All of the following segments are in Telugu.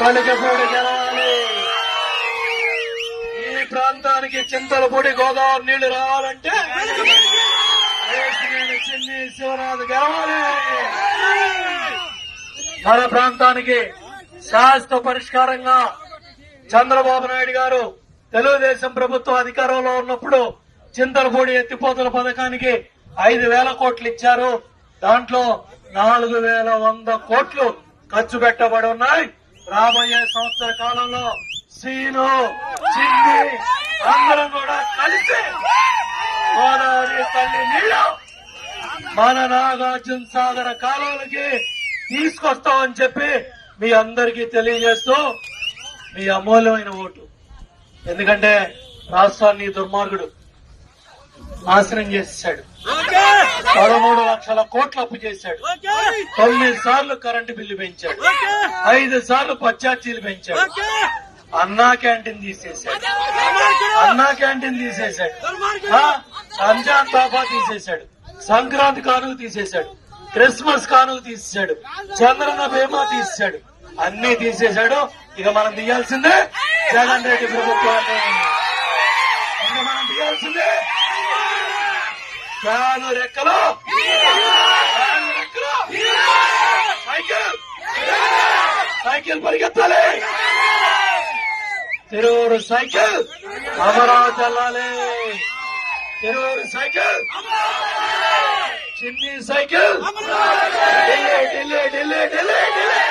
పలికపూడి గెలవాలి ఈ ప్రాంతానికి చింతలపూడి గోదావరి నీళ్ళు రావాలంటే వేసినేని చిన్ని గెలవాలి. మన ప్రాంతానికి శాశ్వత పరిష్కారంగా చంద్రబాబు నాయుడు గారు తెలుగుదేశం ప్రభుత్వం అధికారంలో ఉన్నప్పుడు చింతలపూడి ఎత్తిపోతల పథకానికి ఐదు వేల కోట్లు ఇచ్చారు. దాంట్లో నాలుగు వేల వంద కోట్లు ఖర్చు పెట్టబడి ఉన్నాయి. రాబోయే సంవత్సర కాలంలో సీను చిన్ని అందరం కూడా కలిసి గోదావరి తల్లి నీళ్ళు మన నాగార్జున సాగర కాలువలకి తీసుకొస్తామని చెప్పి మీ అందరికీ తెలియజేస్తూ మీ అమూల్యమైన ఓటు. ఎందుకంటే రాష్ట్రాన్ని దుర్మార్గుడు నాశనం చేసేసాడు పదమూడు లక్షల కోట్లు అప్పు చేశాడు. తొమ్మిది సార్లు కరెంటు బిల్లు పెంచాడు. ఐదు సార్లు పచ్చార్జీలు పెంచాడు. అన్నా క్యాంటీన్ తీసేశాడు. అన్నా క్యాంటీన్ తీసేశాడు. రంజాన్ తోఫా తీసేశాడు. సంక్రాంతి కానుక తీసేశాడు. క్రిస్మస్ కానుక తీసేశాడు. చంద్రన్న బీమా తీసేశాడు. అన్ని తీసేశాడు. ఇక మనం తీయాల్సిందే జగన్ రెడ్డి ప్రభుత్వాన్ని. ఇక మనం తీయాల్సిందే ఫ్యాను రెక్కలు ఫ్యాను రెక్కలు సైకిల్ సైకిల్ పరిగెత్తాలి తిరువురు సైకిల్ అమరావతి వెళ్ళాలి తిరువురు సైకిల్ చిన్ని సైకిల్ ఢిల్లీ ఢిల్లీ ఢిల్లీ ఢిల్లీ ఢిల్లీ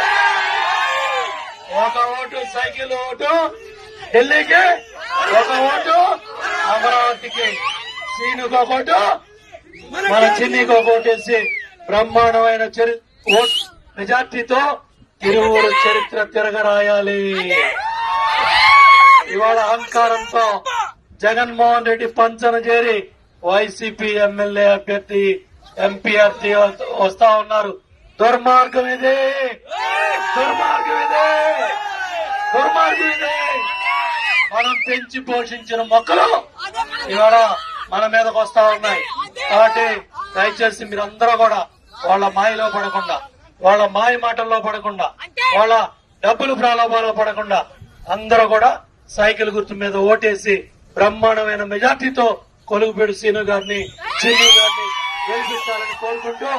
ఒక ఓటు సైకిల్ ఓటు ఢిల్లీకి ఒక ఓటు అమరావతికి సీనుకు ఒక ఓటు మన చిన్నికి ఒక బ్రహ్మాండమైన చరి ఓట్ మెజార్టీతో తిరువురు చరిత్ర తిరగరాయాలి. ఇవాళ అహంకారంతో జగన్మోహన్ రెడ్డి పంచన చేరి వైసీపీ ఎమ్మెల్యే అభ్యర్థి ఎంపీ అభ్యర్థి వస్తా ఉన్నారు. దుర్మార్గం ఇది. దుర్మార్గం ఇది. దుర్మార్గం ఇది. మనం పెంచి పోషించిన మొక్కలు ఇవాళ మన మీదకి వస్తా ఉన్నాయి. కాబట్టి దయచేసి మీరందరూ కూడా వాళ్ళ మాయలో పడకుండా వాళ్ళ మాయ మాటల్లో పడకుండా వాళ్ళ డబ్బులు ప్రాలోభాలు పడకుండా అందరూ కూడా సైకిల్ గుర్తు మీద ఓటేసి బ్రహ్మాండమైన మెజార్టీతో కొలుగుపేడు సీను గారిని చిన్ని గారిని గెలిపించాలని కోరుకుంటూ